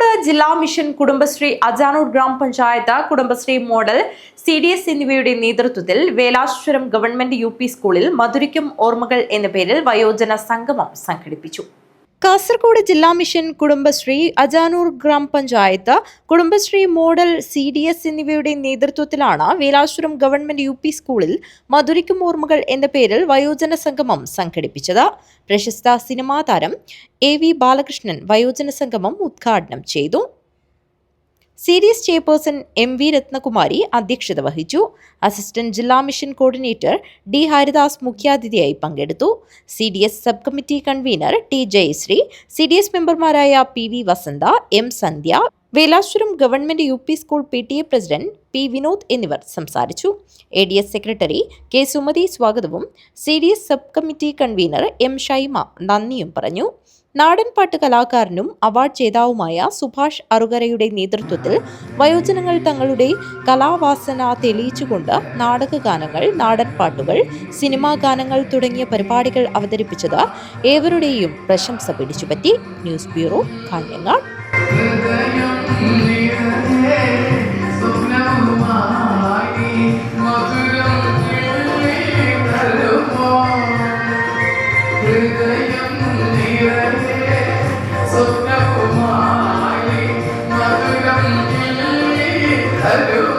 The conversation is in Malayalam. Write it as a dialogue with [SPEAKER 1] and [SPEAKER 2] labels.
[SPEAKER 1] കാസർഗോഡ് ജില്ലാ മിഷൻ കുടുംബശ്രീ അജാനൂർ ഗ്രാമപഞ്ചായത്ത് Kudumbashree model C D S എന്നിവയുടെ നേതൃത്വത്തിൽ വേലാശ്വരം ഗവൺമെന്റ് യു സ്കൂളിൽ മധുരിക്കും ഓർമ്മകൾ എന്ന പേരിൽ വയോജന സംഗമം സംഘടിപ്പിച്ചു. കാസർഗോഡ് ജില്ലാ മിഷൻ കുടുംബശ്രീ അജാനൂർ ഗ്രാമപഞ്ചായത്ത് Kudumbashree model C D S എന്നിവയുടെ നേതൃത്വത്തിലാണ് വേലാശ്വരം ഗവൺമെന്റ് യു പി സ്കൂളിൽ മധുരിക്കും ഓർമ്മകൾ എന്ന പേരിൽ വയോജന സംഗമം സംഘടിപ്പിച്ചത്. പ്രശസ്ത സിനിമാ താരം എ വി ബാലകൃഷ്ണൻ വയോജന സംഗമം ഉദ്ഘാടനം ചെയ്തു. C D S chairperson M V Ratnakumari അധ്യക്ഷത വഹിച്ചു. അസിസ്റ്റന്റ് ജില്ലാ മിഷൻ കോർഡിനേറ്റർ ഡി ഹരിദാസ് മുഖ്യാതിഥിയായി പങ്കെടുത്തു. C D S sub committee convener T Jayashree. C D S മെമ്പർമാരായ P V Vasantha M Sandhya Velashwaram government U P school P T A president P Vinod എന്നിവർ സംസാരിച്ചു. A D S secretary K Sumathi സ്വാഗതവും C D S sub committee convener M Shaima നന്ദിയും പറഞ്ഞു. നാടൻപാട്ട് കലാകാരനും അവാർഡ് ജേതാവുമായ സുഭാഷ് അറുകരയുടെ നേതൃത്വത്തിൽ വയോജനങ്ങൾ തങ്ങളുടെ കലാവാസന തെളിയിച്ചുകൊണ്ട് നാടകഗാനങ്ങൾ നാടൻപാട്ടുകൾ സിനിമാ ഗാനങ്ങൾ തുടങ്ങിയ പരിപാടികൾ അവതരിപ്പിച്ചത് ഏവരുടെയും പ്രശംസ പിടിച്ചുപറ്റി. News bureau Kanhangad.
[SPEAKER 2] Hello.